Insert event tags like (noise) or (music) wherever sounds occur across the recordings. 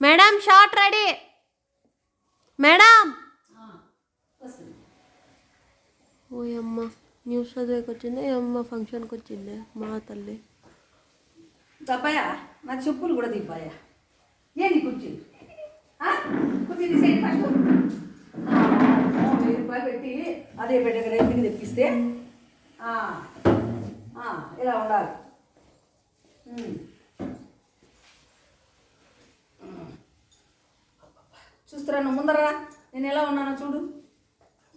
Madam short ready. Madam. వస్తుంది. ఓ అమ్మ news చదివేకి వచ్చింది అమ్మ ఫంక్షన్కి వచ్చింది మా తల్లి. దబ్బాయా నా చెప్పులు కూడా దిబ్బాయా ఏంటి కుర్చీ? ఆ? కుర్చీ తీసేయండి ఫస్ట్. ఆ, ఓ, వెయ్యి రూపాయలు పెట్టి అదే పెట్టక రేపుకి తెప్పిస్తే. ఇలా ఉండాలి. చూస్తురా నువ్వు ముందరా నేను ఎలా ఉన్నానో చూడు.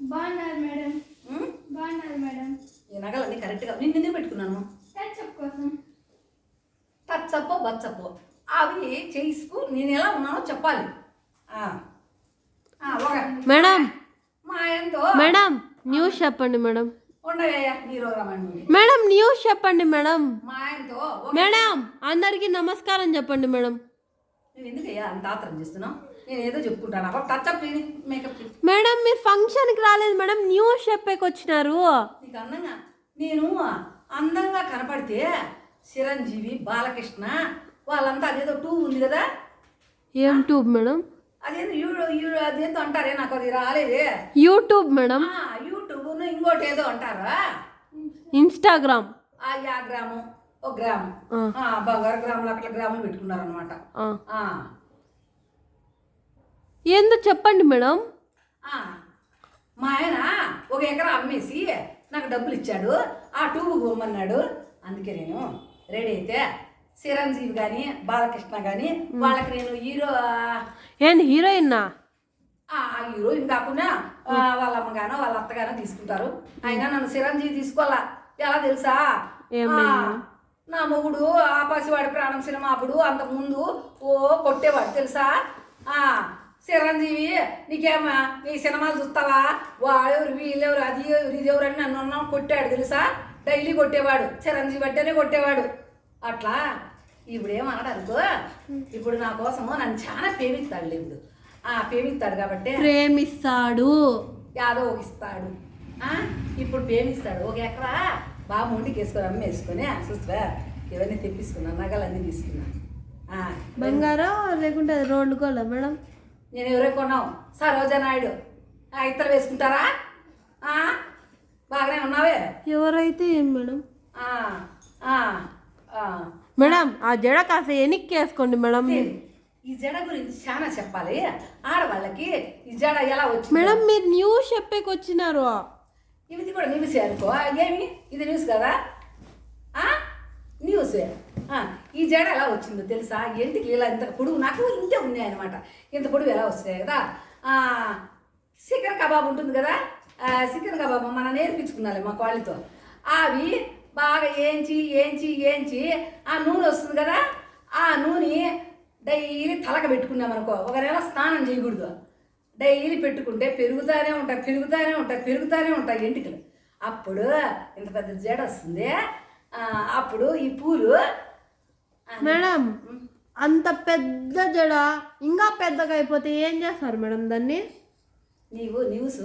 బాగున్నారు మేడం? బాగున్నారు మేడం. ఈ నగలన్నీ కరెక్ట్గా నిన్ను ఎందుకు పెట్టుకున్నాను? టచ్అప్ కోసం. అవి చేసుకు నేను ఎలా ఉన్నానో చెప్పాలి. ఆ. ఆ, ఒక. మేడం. మా మేడం న్యూస్ చెప్పండి మేడం. మేడం న్యూస్ చెప్పండి మేడం. మా ఆయనతో ఒక- మేడం అందరికీ నమస్కారం చెప్పండి మేడం. ఎందుకయ్యా అంత ఆత్రం చేస్తున్నావు? నేను ఏదో చెప్పుకుంటాను. అప్పుడు టచ్అప్ మేకప్. మేడం మీరు ఫంక్షన్కి రాలేదు మేడం న్యూస్ చెప్పేకి వచ్చినారు. నీకు అందంగా నేను అందంగా కనపడితే చిరంజీవి బాలకృష్ణ వాళ్ళంతా అదేదో టూ ఉంది కదా? ఏం ట్యూబ్ మేడం? అదేదో యూ అదేదో అంటారే నాకు అది రాలేదే. YouTube madam. యూట్యూబ్ ఇంకోటి ఏదో అంటారా? ఇన్స్టాగ్రామ్ ఆ యా గ్రామం. ఒక గ్రామం. బంగారు గ్రాములు అట్లా గ్రాములు పెట్టుకున్నారు అనమాట. ఏందో చెప్పండి మేడం. మా ఆయన ఒక ఎకరా అమ్మేసి నాకు డబ్బులు ఇచ్చాడు. ఆ ట్యూబ్ పోమన్నాడు అందుకే నేను రెడీ అయితే చిరంజీవి కానీ బాలకృష్ణ కానీ వాళ్ళకి నేను హీరో ఏంటి హీరోయిన్నా ఆ హీరోయిన్ కాకుండా ఆ, వాళ్ళ అమ్మగానో వాళ్ళ అత్తగానో తీసుకుంటారు. అయినా నన్ను చిరంజీవి తీసుకోవాలా? ఎలా తెలుసా? ఆ, నా మొగుడు ఆపాసివాడి ప్రాణం సినిమా అప్పుడు అంతకుముందు ఓ కొట్టేవాడు తెలుసా? ఆ చిరంజీవి నీకేమా నీ సినిమాలు చూస్తావా? వాడెవరు వీళ్ళెవరు అది ఎవరు ఇది ఎవరు అని నన్ను అన్నావు కొట్టాడు తెలుసా? డైలీ కొట్టేవాడు చిరంజీవి అంటేనే కొట్టేవాడు. అట్లా ఇప్పుడు ఏమన్నాడు అనుకో ఇప్పుడు నా కోసము నన్ను చాలా ప్రేమిస్తాడు ఇప్పుడు. ఆ ప్రేమిస్తాడు కాబట్టి ప్రేమిస్తాడు. యాదో ఇస్తాడు. ఇప్పుడు ప్రేమిస్తాడు. ఒక ఎకరా బాగా మొండికి వేసుకొని అమ్మేసుకొని చూస్తా ఇవన్నీ తెప్పించుకున్నాను నగలన్నీ తీసుకున్నా. ఆ, బంగారం లేకుంటే రోడ్లు కోలా మేడం. నేను ఎవరే కొన్నావు? సరోజా నాయుడు. ఆ, వేసుకుంటారా? బాగానే ఉన్నావే? ఎవరైతే ఏం మేడం. మేడం ఆ జడ కాస్త ఎనిక్కి వేసుకోండి మేడం ఈ జడ గురించి చాలా చెప్పాలి. ఆడవాళ్ళకి ఈ జడ ఎలా వచ్చింది. మేడం మీరు న్యూస్ చెప్పేకి వచ్చినారు ఇది కూడా న్యూస్ అనుకో. ఏమి ఇది న్యూస్ కదా? న్యూస్. ఈ జడ ఎలా వచ్చిందో తెలుసా? ఎందుకు ఇలా ఇంత పొడుగు? నాకు ఇంతే ఉన్నాయన్నమాట ఇంత పొడుగు ఎలా వస్తాయి కదా? చికెన్ కబాబ్ ఉంటుంది కదా? చికెన్ కబాబ్ మనం నేర్పించుకున్నాలి మా కాళ్ళతో అవి బాగా ఏంచి ఏంచి ఏంచి ఆ నూనె వస్తుంది కదా? ఆ నూనె డైలీ తలక పెట్టుకున్నాం అనుకో ఒక నెల స్నానం చేయకూడదు. డైలీ పెట్టుకుంటే పెరుగుతూనే ఉంటాయి పెరుగుతూనే ఉంటాయి పెరుగుతూనే ఉంటాయి ఎంటికలు. అప్పుడు ఇంత పెద్ద జడ వస్తుంది. అప్పుడు ఈ పూలు మేడం అంత పెద్ద జడ ఇంకా పెద్దగా అయిపోతే ఏం చేస్తారు మేడం దాన్ని? నీవు న్యూస్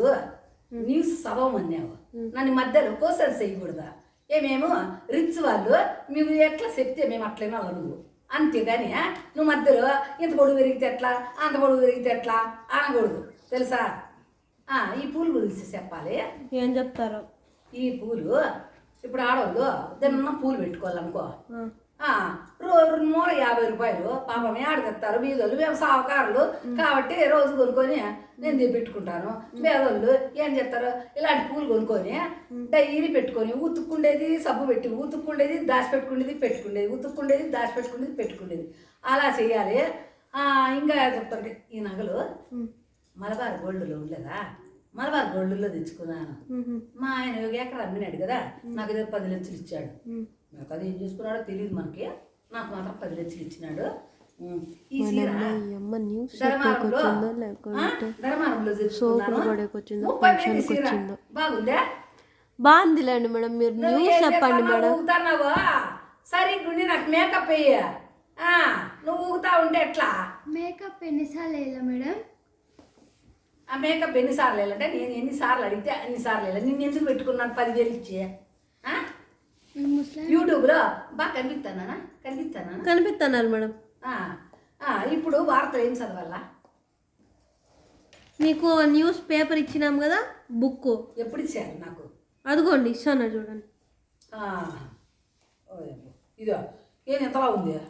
న్యూస్ సభం అన్నావు. నన్ను మధ్యలో క్వశ్చన్స్ చేయకూడదా ఏమేమో రిచ్ వాళ్ళు మేము ఎట్లా చెప్తే మేము అట్లనే అడుగు. అంతేగాని నువ్వు మధ్యలో ఇంత పొడుగు పెరిగితే ఎట్లా? అంత పొడుగు పెరిగితే ఎట్లా? అనకూడదు. తెలుసా? ఈ పూల గురించి చెప్పాలి. ఏం చెప్తారు? ఈ పూలు ఇప్పుడు ఆడవాళ్ళు దిన్న పూలు పెట్టుకోవాలనుకో రోజు మూల యాభై రూపాయలు పాపం ఆడగత్తారు బీదోళ్ళు మేము సావకారులు. కాబట్టి రోజు కొనుక్కొని నేను ఇది పెట్టుకుంటాను బేదోళ్ళు ఏం చేస్తారు? ఇలాంటి పూలు కొనుక్కొని డైలీ పెట్టుకొని ఉతుక్కుండేది సబ్బు పెట్టి ఉతుక్కుండేది దాచి పెట్టుకునేది పెట్టుకునేది ఉతుక్కుండేది దాచి పెట్టుకునేది. పెట్టుకునేది అలా చేయాలి. ఇంకా చెప్తాంటే ఈ నగలు మలబార్ గోల్డ్లో ఉండలేదా? మలబార్ గోల్డ్లో తెచ్చుకున్నాను. మా ఆయన ఒక ఎకరా అమ్మినాడు కదా. నాకు పది లక్షలు ఇచ్చాడు. నాకు అది ఏం చేసుకున్నాడో తెలియదు మనకి. నాకు మాత్రం పది లక్షలు ఇచ్చినాడు. ఈ చీర ధర్మారంలో ధర్మారంలో తెచ్చుకున్నాను ముప్పై వేలు చీర. బాగుందా? బాగుందిలేండి మేడం మీరు నువ్వు న్యూస్ చెప్పండి? మేడం. ఊగుతున్నావా? సరిగ్గా ఉండి నాకు మేకప్ వేయ. ఆ, నువ్వు ఊగుతా ఉంటే ఎట్లా? మేకప్ ఎన్నిసార్లు వేయాలా మేడం? ఆ మేకప్ ఎన్నిసార్లు వెళ్ళంటే నేను ఎన్నిసార్లు అడిగితే అన్నిసార్లు వెళ్ళాను నిన్ను ఎందుకు పెట్టుకున్నాను? పదివేలు ఇచ్చి. యూట్యూబ్లో బాగా కనిపిస్తానా? కనిపిస్తానా? కనిపిస్తున్నారు మేడం. ఆ, ఆ, ఇప్పుడు వార్తలు ఏం చదవాలా? మీకు న్యూస్ పేపర్ ఇచ్చినాం కదా బుక్ ఎప్పుడు ఇచ్చారు నాకు? అదిగోండి ఇస్తాను చూడండి. ఇదో ఏం ఎంతలా ఉంది?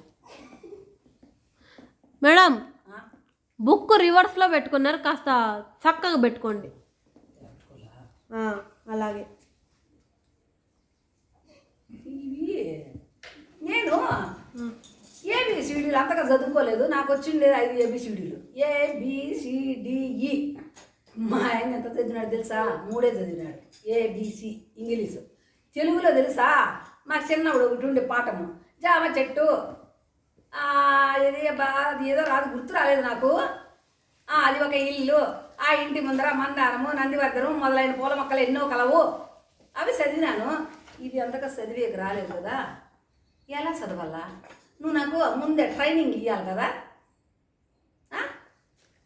మేడం? బుక్ రివర్స్లో పెట్టుకున్నారు కాస్త చక్కగా పెట్టుకోండి. ఆ, అలాగే. ఇవి నేను ఏబిసిడీలు అంతగా చదువుకోలేదు. నాకు వచ్చిండేది ఐదు ఏబిసిడీలు. ఏబిసిడిఈ. మా ఆయన ఎంత చదివినాడు తెలుసా? మూడే చదివినాడు. ABC English. తెలుగులో తెలుసా? మా చిన్నప్పుడు ఒకటి ఉండే పాఠము. జామ చెట్టు. ఆ, ఇది అది ఏదో రాదు గుర్తు రాలేదు నాకు. అది ఒక ఇల్లు. ఆ ఇంటి ముందర మందారము నందివర్ధనం మొదలైన పూల మొక్కలు ఎన్నో కలవు. అవి చదివినాను. ఇది అంతగా చదివేకి రాలేదు కదా. ఎలా చదవాలా? నువ్వు నాకు ముందే ట్రైనింగ్ ఇవ్వాలి కదా?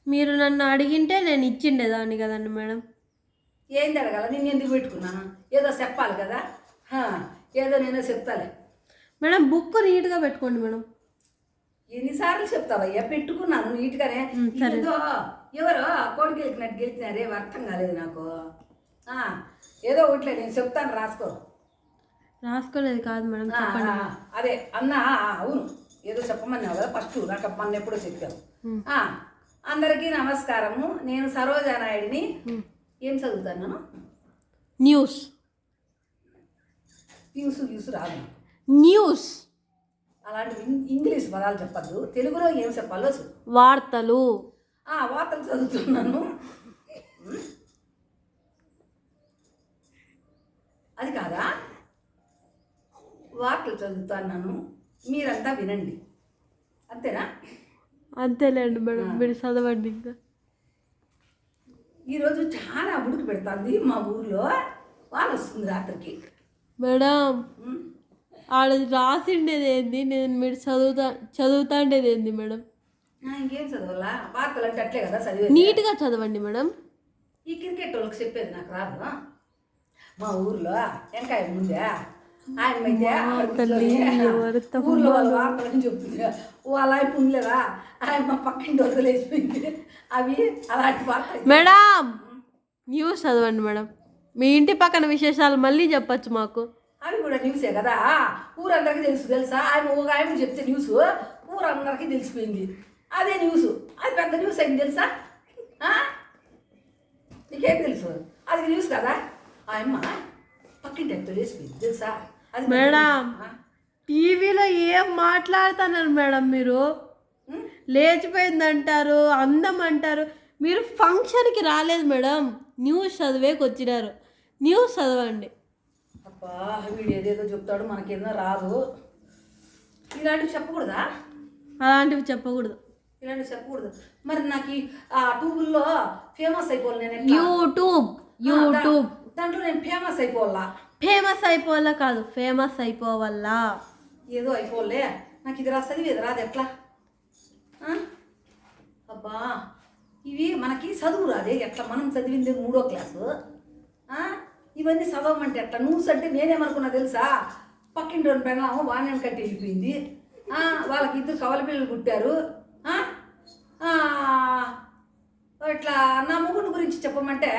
మీరు నన్ను అడిగింటే నేను ఇచ్చిండేదాన్ని కదండి మేడం. ఏంది అడగాల? నేను ఎందుకు పెట్టుకున్నాను? ఏదో చెప్పాలి కదా. ఏదో నేనే చెప్తాలే. మేడం బుక్ నీట్గా పెట్టుకోండి మేడం. ఎన్నిసార్లు చెప్తావయ్యా? పెట్టుకున్నాను నీట్గానే. ఏదో ఎవరో కోడి గెలికినట్టు గెలిచినారే అర్థం కాలేదు నాకు. ఏదో ఒకట్లే నేను చెప్తాను రాసుకో. రాసుకోలేదు కాదు మేడం చెప్పండి. అదే అన్నా అవును. ఏదో చెప్పమన్నావు కదా ఫస్ట్ నాకు మొన్న ఎప్పుడో చెప్పావు అందరికీ నమస్కారము. నేను సరోజా నాయుడిని ఏం చదువుతాను న్యూస్. యూసు యూసు రాదు. న్యూస్. అలాంటి ఇం- ఇంగ్లీష్ పదాలు చెప్పద్దు. తెలుగులో ఏం చెప్పాలో చెప్పు. వార్తలు. వార్తలు చదువుతున్నాను అది కాదా వార్తలు చదువుతున్నాను. మీరంతా వినండి. అంతేనా? అంతేలేండి మేడం మీరు చదవండి ఇంకా. ఈరోజు చాలా ఉడుకు పెడుతుంది మా ఊర్లో. వాన వస్తుంది రాత్రికి. మేడం. ఆడ రాసిండేది ఏంది? నేను మీరు చదువుతా చదువుతాండేది ఏంది మేడం? ఇంకేం చదవాలా? వార్తలు అంటే అట్లే కదా చదివేది. నీట్గా చదవండి మేడం. ఈ క్రికెట్ వాళ్ళకి చెప్పేది నాకు రాదు. మా ఊర్లో వెంకాయ ముందే తల్లి, ఎవరితో చెప్తుంది ఆయన ఉండలేదా? ఆయన పక్కింటి వరకు లేచిపోయింది అవి అలాంటి మేడం న్యూస్ చదవండి మేడం. మీ ఇంటి పక్కన విశేషాలు మళ్ళీ చెప్పచ్చు మాకు. అవి కూడా న్యూసే కదా? ఊరందరికీ తెలుసు తెలుసా? ఆయన ఒక ఆయన చెప్తే న్యూస్ ఊరందరికీ తెలిసిపోయింది. అదే న్యూస్. అది పెద్ద న్యూస్ అయింది తెలుసా? ఆ? నీకేం తెలుసు? అది న్యూస్ కదా? ఆయమ్మ పక్కింటి ఎంత లేచిపోయింది తెలుసా? మేడం. టీవీలో ఏం మాట్లాడుతున్నారు మేడం మీరు? లేచిపోయింది అంటారు అందం అంటారు. మీరు ఫంక్షన్కి రాలేదు మేడం. న్యూస్ చదివేకి వచ్చినారు. న్యూస్ చదవండి. అబ్బా వీడు ఏదేదో చెప్తాడు మనకేదో రాదు. ఇలాంటివి చెప్పకూడదా? అలాంటివి చెప్పకూడదు. ఇలాంటివి చెప్పకూడదు. మరి నాకు ఆ ట్యూబుల్లో ఫేమస్ అయిపోవాలి నేను? YouTube YouTube. దాంట్లో నేను ఫేమస్ అయిపోవాలా? ఫేమస్ అయిపోవాలా కాదు ఫేమస్ అయిపోవాలా. ఏదో అయిపోలే నాకు ఇది రాస్తుంది ఇది రాదు. ఎట్లా? అబ్బా ఇవి మనకి చదువు రాదే. ఎట్లా? మనం చదివింది మూడో క్లాసు. ఇవన్నీ చదవమంటే ఎట్లా? నువ్వు అంటే నేనేమనుకున్నా తెలుసా? పక్కింటి రెండు పెళ్ళాము వాణ్యం కట్టి వెళ్ళిపోయింది వాళ్ళకి ఇద్దరు కవల పిల్లలు పుట్టారు. ఇట్లా నా ముగ్గురు గురించి చెప్పమంటే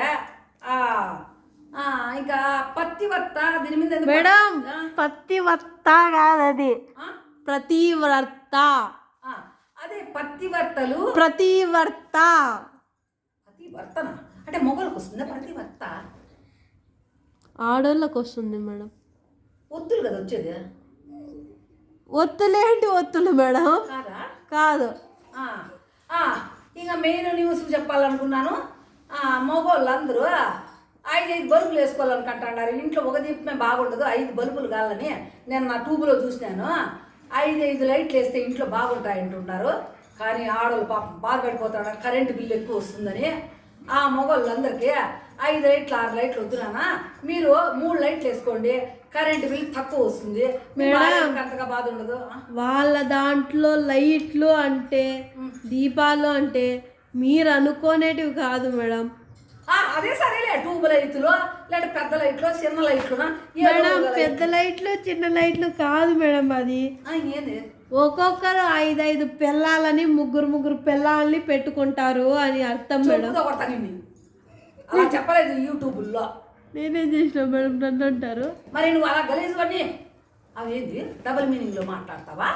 ఇంకా పత్తివర్త దీని మీద మేడం ఆ? పత్తివర్త కాదు అది ఆ? ప్రతివర్త అదే పత్తివర్తలు ప్రతివర్త పతివర్తన అంటే మొగలకు వస్తుందా పతివర్త ఆడోళ్ళకి వస్తుంది మేడం. ఒత్తులు కదా వచ్చేది? ఒత్తులేంటి ఒత్తులు మేడం. కాదా? ఇంకా మెయిన్ న్యూస్ చెప్పాలనుకున్నాను. ఆ, మగవాళ్ళు అందరూ ఐదు ఐదు బల్బులు వేసుకోవాలనుకుంటున్నారు. ఇంట్లో ఒక దీపమే బాగుండదు ఐదు బల్బులు కావాలని నేను నా ట్యూబ్లో చూసినాను. ఐదు ఐదు లైట్లు వేస్తే ఇంట్లో బాగుంటాయి అంటున్నారు. కానీ ఆడవాళ్ళు పాపం బాధపడిపోతున్నారు కరెంటు బిల్లు ఎక్కువ వస్తుందని. ఆ మగవాళ్ళందరికీ ఐదు లైట్లు ఆరు లైట్లు వద్దునా మీరు మూడు లైట్లు వేసుకోండి కరెంటు బిల్లు తక్కువ వస్తుంది. అంతగా బాధ ఉండదు? వాళ్ళ దాంట్లో లైట్లు అంటే దీపాలు అంటే మీరు అనుకోనేటివి కాదు మేడం. అదే సరేలే ట్యూబ్ లైట్లు లేదా పెద్ద లైట్లు చిన్న లైట్లు మేడం పెద్ద లైట్లు చిన్న లైట్లు కాదు మేడం అది. ఏంది? ఒక్కొక్కరు ఐదైదు పిల్లలని ముగ్గురు ముగ్గురు పిల్లల్ని పెట్టుకుంటారు అని అర్థం మేడం. అలా చెప్పలేదు యూట్యూబుల్లో నేనేం చేసిన మేడం నన్ను అంటారు. మరి నువ్వు అలా గలీజువన్నీ అవేంటి డబుల్ మీనింగ్లో మాట్లాడతావా?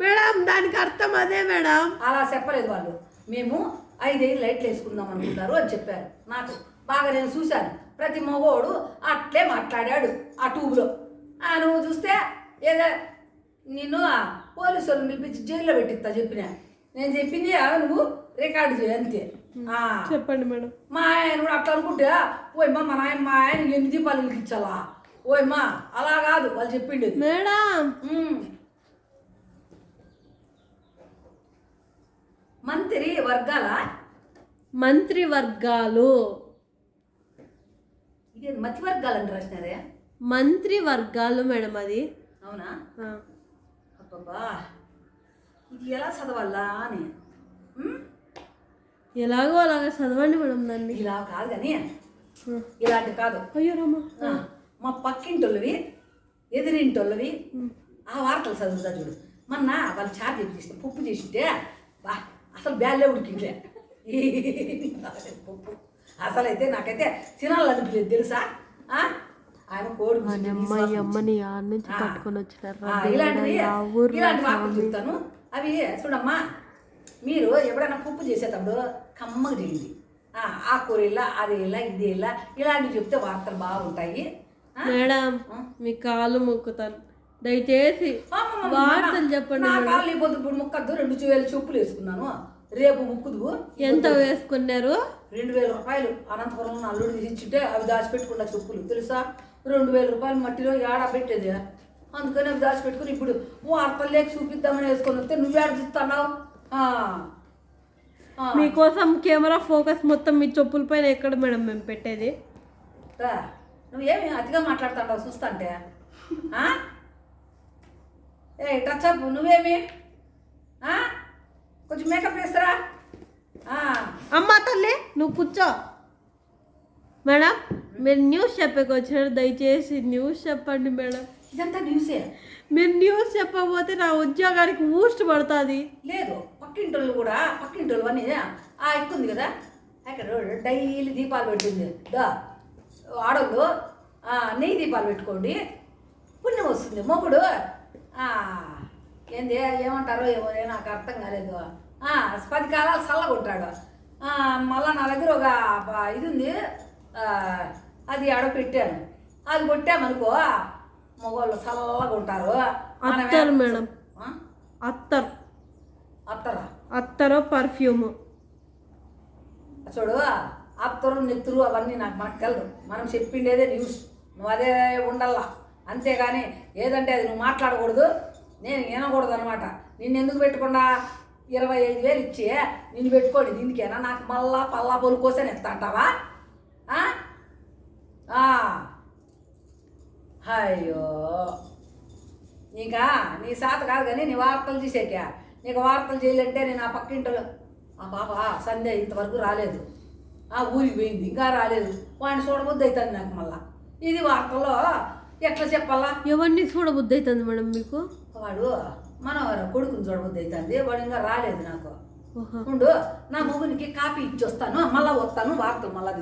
మేడం దానికి అర్థం అదే మేడం. అలా చెప్పలేదు వాళ్ళు. మేము ఐదేళ్ళు లైట్లు వేసుకుందాం అనుకుంటారు అని చెప్పారు. నాకు బాగా నేను చూశాను. ప్రతి మగోడు అట్లే మాట్లాడాడు ఆ ట్యూబ్లో ఆ, నువ్వు చూస్తే ఏదో నిన్ను పోలీసు వాళ్ళు పిలిపించి జైల్లో పెట్టిస్తా చెప్పిన. నేను చెప్పింది నువ్వు రికార్డు చేయి అంతే. చెప్పండి మేడం. మా ఆయన కూడా అట్లా అనుకుంటే ఓయమ్మా మా నాయన మా ఆయన ఎన్ని దీపాలు వెలిగించాలా? ఓయమ్మా అలా కాదు వాళ్ళు చెప్పిండేది మేడం. మంత్రి వర్గాల మంత్రి వర్గాలు ఇదే మతి వర్గాలని రాసినారే? మంత్రి వర్గాలు మేడం అది. అవునా. అబ్బబ్బా. ఇది ఎలా చదవాలా అని? ఎలాగో అలాగా చదవండి మేడం దాన్ని ఇలా కాదు కానీ. ఇలాంటి కాదు. అయ్యో రామా. ఆ, మా పక్కింటోళ్ళవి ఎదిరింటోళ్ళవి ఆ వార్తలు చదువుతా చూడు. మొన్న వాళ్ళు చాట్ చేసి పప్పు చేసింటే బా అసలు బ్యాలే ఉడికింట్లే (laughs) పప్పు అసలు అయితే నాకైతే తినాలనిపించలేదు తెలుసా? ఆ? ఆయన కోడి అమ్మని నుంచి. పట్టుకొని వచ్చినారు ఇలాంటివి ఇలాంటి చెప్తాను. అవి చూడమ్మా మీరు ఎప్పుడైనా పప్పు చేసేటప్పుడు కమ్మగా చేయండి. ఆ, ఆ కూర ఇలా అది ఇలా ఇది ఇలా ఇలాంటివి చెప్తే వార్తలు బాగుంటాయి? మేడం మీ కాలు మొక్కుతాను. దయచేసి వార్తలు చెప్పండి పొద్దు ఇప్పుడు ముక్కద్దు రెండు వేల చెప్పులు వేసుకున్నాను. రేపు ముక్కుదు ఎంత వేసుకున్నారు రెండు వేల రూపాయలు అనంతపురంలో అల్లుడు తీసిచ్చుంటే అవి దాచిపెట్టుకున్న చెప్పులు తెలుసా రెండు వేల రూపాయలు మట్టిలో ఏడా పెట్టేది అందుకని అవి దాచిపెట్టుకుని ఇప్పుడు వార్తలు లేక చూపిద్దామని వేసుకొని వస్తే నువ్వు ఏడ చూస్తున్నావు ఆ. ఆ. మీకోసం కెమెరా ఫోకస్ మొత్తం మీ చెప్పుల పైన ఎక్కడ మేడం మేము పెట్టేది రా. నువ్వేమి అతిగా మాట్లాడుతావు చూస్తా అంటే ఆ? ఏ టచ్ అప్ నువ్వేమి ఆ? కొంచెం మేకప్ వేస్తారా. అమ్మా తల్లి నువ్వు కూర్చో. మేడం మీరు న్యూస్ చెప్పక వచ్చినారు దయచేసి న్యూస్ చెప్పండి మేడం. ఇదంతా న్యూసే మీరు న్యూస్ చెప్పకపోతే నా ఉద్యోగానికి ఊస్ట్ పడుతుంది. లేదు పక్కింటోళ్ళు కూడా పక్కింటోళ్ళు అని ఆ ఎక్కుంది కదా అక్కడ డైలీ దీపాలు పెట్టింది దా ఆడోళ్ళు నెయ్యి దీపాలు పెట్టుకోండి. పుణ్యం వస్తుంది మొగుడు. ఏంది ఏమంటారో ఏమో నాకు అర్థం కాలేదు. పది కాలాలు చల్లగా ఉంటాడు ఆ, మళ్ళా నా దగ్గర ఒక ఇది ఉంది. అది ఆడ పెట్టాను. అది కొట్టామనుకో మగవాళ్ళు చల్లగా ఉంటారు అత్తరు మేడం? అత్తర్. అత్తరా? అత్తరో పర్ఫ్యూమ్. చూడు అత్తరు నెత్తురు అవన్నీ నాకు మనకు తెలదు. మనం చెప్పిండేదే న్యూస్ నువ్వు అదే ఉండల్లా. అంతేగాని ఏదంటే అది నువ్వు మాట్లాడకూడదు. నేను వినకూడదు అనమాట నిన్ను ఎందుకు పెట్టకుండా ఇరవై ఐదు వేలు ఇచ్చి నిన్ను పెట్టుకోండి దీనికేనా? నాకు మళ్ళా పల్లా పొలు కోసని ఎత్తా అంటావా. అయ్యో. ఇంకా నీ సాత కాదు కానీ నీ వార్తలు తీసేకా. నీకు వార్తలు చేయాలంటే నేను ఆ పక్కింటలో ఆ పాప సంధ్య ఇంతవరకు రాలేదు. ఆ ఊరికి పోయింది ఇంకా రాలేదు. వాడిని చూడబుద్ధి అవుతుంది నాకు మళ్ళా. ఇది వార్తల్లో ఎట్లా చెప్పాలా? ఎవరిని చూడబుద్ధి అవుతుంది మేడం మీకు? వాడు మనవర కొడుకుని చూడబుద్ధి అవుతుంది. వాడు ఇంకా రాలేదు నాకు. ఉండు నా మొగునికి కాపీ ఇచ్చి వస్తాను మళ్ళా వస్తాను వార్తలు మళ్ళా